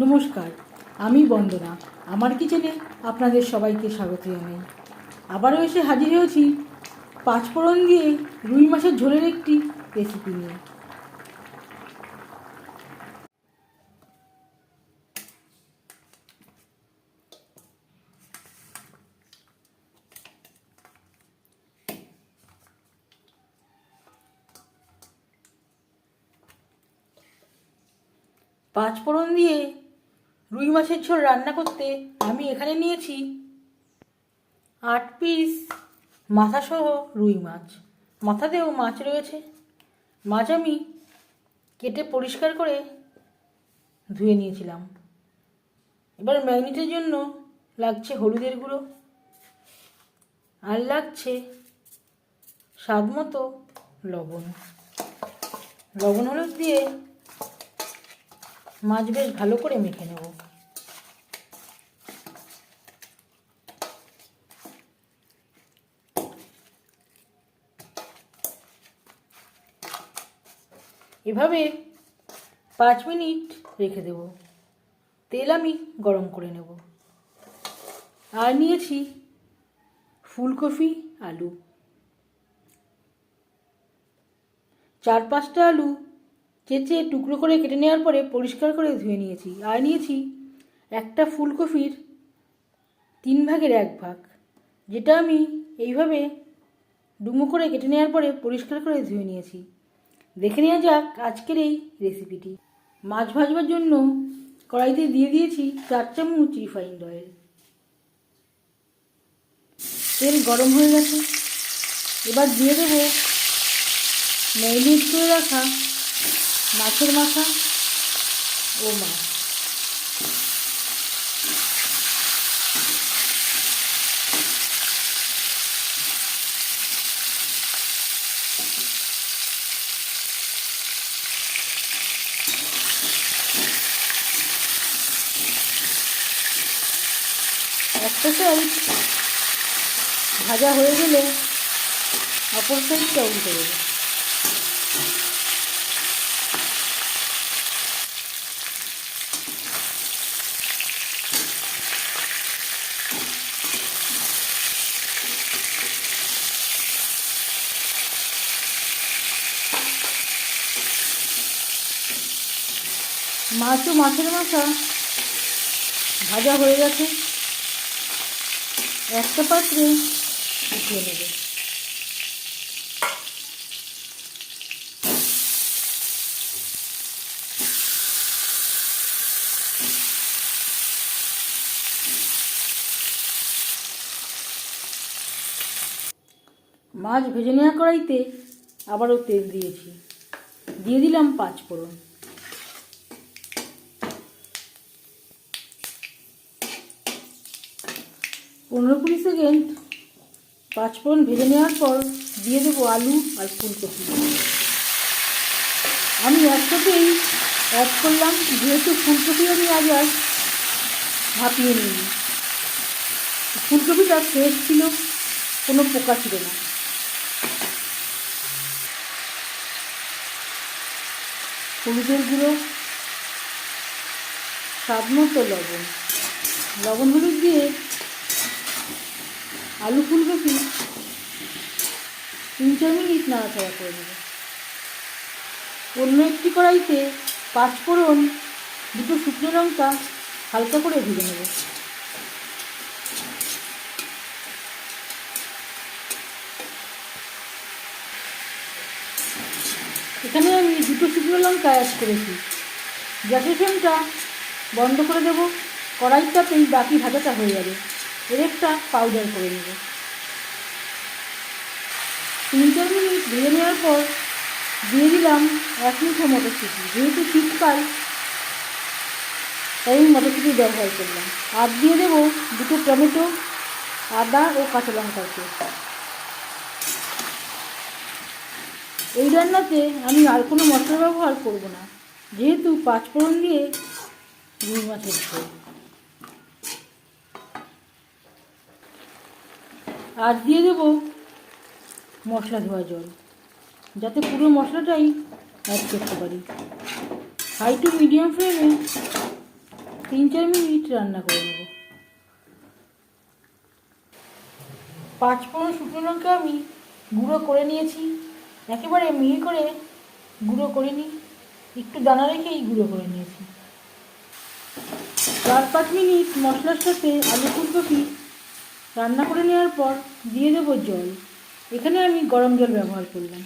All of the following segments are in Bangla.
নমস্কার, আমি বন্দনা। আমার কিচেনে আপনাদের সবাইকে স্বাগত জানাই। আবারও এসে হাজির হয়েছি পাঁচফোড়ন দিয়ে রুই মাছের ঝোলের একটি রেসিপি নিয়ে। পাঁচফোড়ন দিয়ে রুই মাছের ঝোল রান্না করতে আমি এখানে নিয়েছি আট পিস মাথাসহ রুই মাছ। মাথাতেও মাছ রয়েছে। মাছ আমি কেটে পরিষ্কার করে ধুয়ে নিয়েছিলাম। এবার ম্যাগনেটের জন্য লাগছে হলুদের গুঁড়ো আর লাগছে স্বাদ মতো লবণ। লবণ হলুদ দিয়ে মাছ বেশ ভালো করে মেখে নেব। এভাবে পাঁচ মিনিট রেখে দেব। তেল আমি গরম করে নেব। আর নিয়েছি ফুলকপি, আলু। চার পাঁচটা আলু চেঁচে টুকরো করে কেটে নেওয়ার পরে পরিষ্কার করে ধুয়ে নিয়েছি। আর নিয়েছি একটা ফুলকপির তিন ভাগের এক ভাগ, যেটা আমি এইভাবে ডুমো করে কেটে নেওয়ার পরে পরিষ্কার করে ধুয়ে নিয়েছি। দেখে নেওয়া যাক আজকের এই রেসিপিটি। মাছ ভাজবার জন্য কড়াইতে দিয়ে দিয়েছি চার চামচ রিফাইন্ড অয়েল। তেল গরম হয়ে গেছে। এবার দিয়ে দেবো ম্যারিনেট করে রাখা মাছের মাথা ও মাছ একটা সাইড ভাজা হয়ে গেলে অপর সাইডটা উল্টে দেবো। মাছ ও মাছের মাথা। ভাজা হয়ে গেছে। একটা পাত্রে উঠিয়ে নেবে। মাছ ভেজে নেওয়া কড়াইতে আবারও তেল দিয়েছি। দিয়ে দিলাম পাঁচ ফোড়ন। পনেরো কুড়ি সেকেন্ড পাঁচফোড়ন ভেজে নেওয়ার পর দিয়ে দেবো আলু আর ফুলকপি। আমি একসাথেই অ্যাড করলাম, যেহেতু ফুলকপি আমি আর ভাপিয়ে নিই ফুলকপিটা ফ্রেশ ছিল, কোনো পোকা ছিল না। হলুদের গুঁড়ো, স্বাদ মতো লবণ। লবণ হলুদ দিয়ে আলু ফুলকপি তিন চার মিনিট নাড়াচাড়া করে নেব। অন্য একটি কড়াইতে পাঁচফোড়ন দুটো শুকনো লঙ্কা হালকা করে ভেজে নেব। এখানে আমি দুটো শুকনো লঙ্কা অ্যাড করেছি। গ্যাসের ফ্লেমটা বন্ধ করে দেব। কড়াইটাতেই বাকি ভাজাটা হয়ে যাবে। এর একটা পাউডার করে নেব। তিন চার মিনিট ভেজে নেওয়ার পর দিয়ে দিলাম এক মুঠো মটরশুঁটি। যেহেতু শীতকাল, তাই আমি মটরশুঁটি ব্যবহার করলাম। আর দিয়ে দেবো দুটো টমেটো, আদা ও কাঁচা পেস্ট। এই রান্নাতে আমি আর কোনো মশলা ব্যবহার করব না। যেহেতু পাঁচফোড়ন দিয়ে রুই মাছের ঝোল। আর দিয়ে দেবো মশলা ধোয়া জল। যাতে পুরো মশলাটাই অ্যাড করতে পারি। হাই টু মিডিয়াম ফ্লেমে তিন চার মিনিট রান্না করে নেব। পাঁচ ফোড়ন শুকনো লঙ্কা আমি গুঁড়ো করে নিয়েছি। একেবারে মিহি করে গুঁড়ো করিনি। একটু দানা রেখেই গুঁড়ো করে নিয়েছি। চার পাঁচ মিনিট মশলার সাথে আলু ফুলকপি রান্না করে নেওয়ার পর দিয়ে দেবো জল। এখানে আমি গরম জল ব্যবহার করলাম।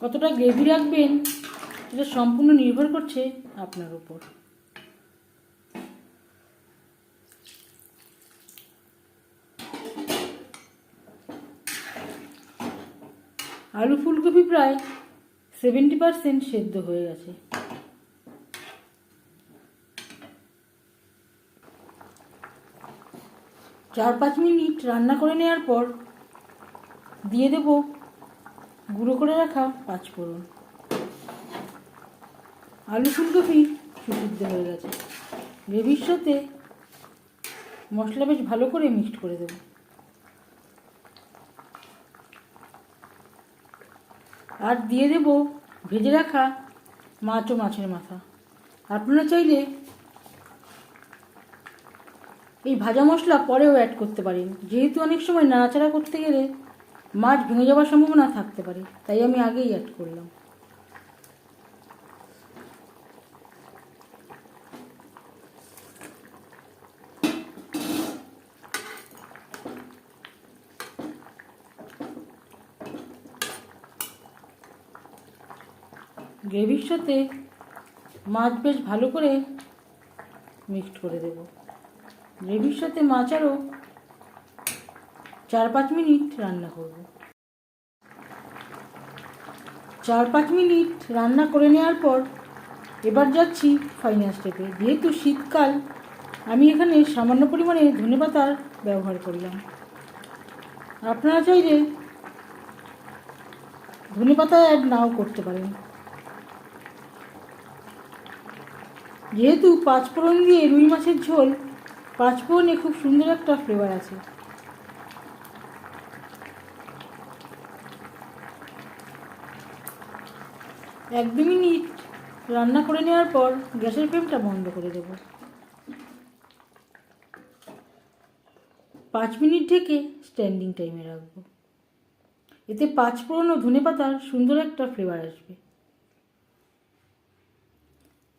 কতটা গ্রেভি রাখবেন, সেটা সম্পূর্ণ নির্ভর করছে আপনার উপর। আলু ফুলকপি প্রায় সেভেন্টি পারসেন্ট সেদ্ধ হয়ে গেছে। চার পাঁচ মিনিট রান্না করে নেওয়ার পর দিয়ে দেব গুঁড়ো করে রাখা পাঁচফোড়ন। আলু ফুলকপি সুসিদ্ধ হয়ে গেছে। গ্রেভির সাথে মশলা বেশ ভালো করে মিক্সড করে দেবো। আর দিয়ে দেব, ভেজে রাখা মাছ ও মাছের মাথা। আপনারা চাইলে এই ভাজা মশলা পরেও অ্যাড করতে পারেন। যেহেতু অনেক সময় নাড়াচাড়া করতে গেলে মাছ ভেঙে যাওয়ার সম্ভাবনা থাকতে পারে, তাই আমি আগেই অ্যাড করলাম। গ্রেভির সাথে মাছ বেশ ভালো করে মিক্সড করে দেব। গ্রেভির সাথে মাছ আরও চার পাঁচ মিনিট রান্না করব। চার পাঁচ মিনিট রান্না করে নেওয়ার পর এবার যাচ্ছি ফাইনাল স্টেপে যেহেতু শীতকাল, আমি এখানে সামান্য পরিমাণে ধনেপাতার ব্যবহার করলাম। আপনারা চাইলে ধনেপাতা অ্যাড নাও করতে পারেন। যেহেতু পাঁচফোড়ন দিয়ে রুই মাছের ঝোল, পাঁচফোড়নে খুব সুন্দর একটা ফ্লেভার আছে। এক দু মিনিট রান্না করে নেওয়ার পর গ্যাসের ফ্লেমটা বন্ধ করে দেব। পাঁচ মিনিট ঢেকে স্ট্যান্ডিং টাইমে রাখব। এতে পাঁচফোড়ন ও ধনে পাতার সুন্দর একটা ফ্লেভার আসবে।